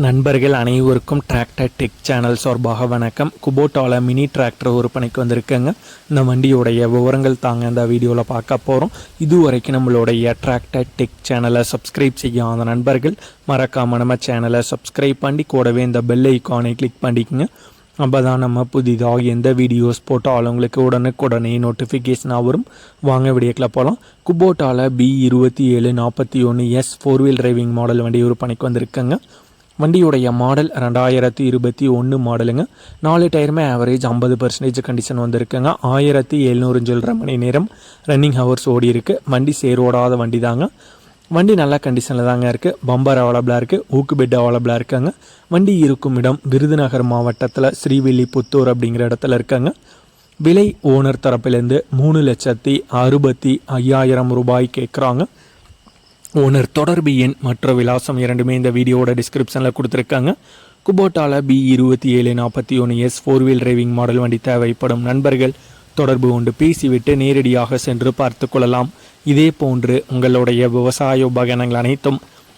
நண்பர்கள் அனைவருக்கும் tractor tech channel சார்பாக வணக்கம். குபோட்டால மினி டிராக்டர் விற்பனைக்கு வந்திருக்கேங்க. இந்த வண்டியோடைய விவரங்கள் தாங்க இந்த வீடியோவில் பார்க்க போகிறோம் இதுவரைக்கும் நம்மளுடைய டிராக்டர் டெக் சேனலை சப்ஸ்கிரைப் செய்யாத நண்பர்கள் மறக்காம நம்ம சேனலை சப்ஸ்கிரைப் பண்ணி கூடவே இந்த பெல் ஐக்கானை கிளிக் பண்ணிக்கங்க. அப்போ தான் நம்ம புதிதாக எந்த வீடியோஸ் போட்டாலும் உங்களுக்கு உடனுக்குடனே நோட்டிஃபிகேஷனாக வரும். வாங்க வீடியோக்கில் போகலாம் குபோட்டால பி இருபத்தி ஏழு நாற்பத்தி ஒன்று S four wheel driving model வண்டி விற்பனைக்கு வந்திருக்கேங்க. வண்டியுடைய மாடல் ரெண்டாயிரத்தி இருபத்தி ஒன்று மாடலுங்க. நாலு டயருமே ஆவரேஜ் ஐம்பது பர்சன்டேஜ் கண்டிஷன் வந்திருக்குங்க. ஆயிரத்தி எழுநூறு சில்லற மணி நேரம் ரன்னிங் ஹவர்ஸ் ஓடி இருக்கு. வண்டி சேரோடாத வண்டி தாங்க வண்டி நல்ல கண்டிஷனில் தாங்க இருக்குது பம்பர் அவைலபிளாக இருக்குது ஊக்கு பெட் அவைலபிளாக இருக்காங்க. வண்டி இருக்கும் இடம் விருதுநகர் மாவட்டத்தில் ஸ்ரீவில்லிபுத்தூர் அப்படிங்கிற இடத்துல இருக்காங்க. விலை ஓனர் தரப்பிலேருந்து மூணு லட்சத்தி அறுபத்தி ஐயாயிரம் ரூபாய் கேட்குறாங்க ஓனர் தொடர்பு எண் மற்ற விலாசம் இரண்டுமே இந்த வீடியோவோட டிஸ்கிரிப்ஷனில் கொடுத்துருக்காங்க. குபோட்டால பி இருபத்தி ஏழு நாற்பத்தி ஒன்று S four wheel driving model வண்டி தேவைப்படும் நண்பர்கள் தொடர்பு கொண்டு பேசிவிட்டு நேரடியாக சென்று பார்த்து கொள்ளலாம். இதே போன்று உங்களுடைய விவசாய உபகரணங்கள் அனைத்தும்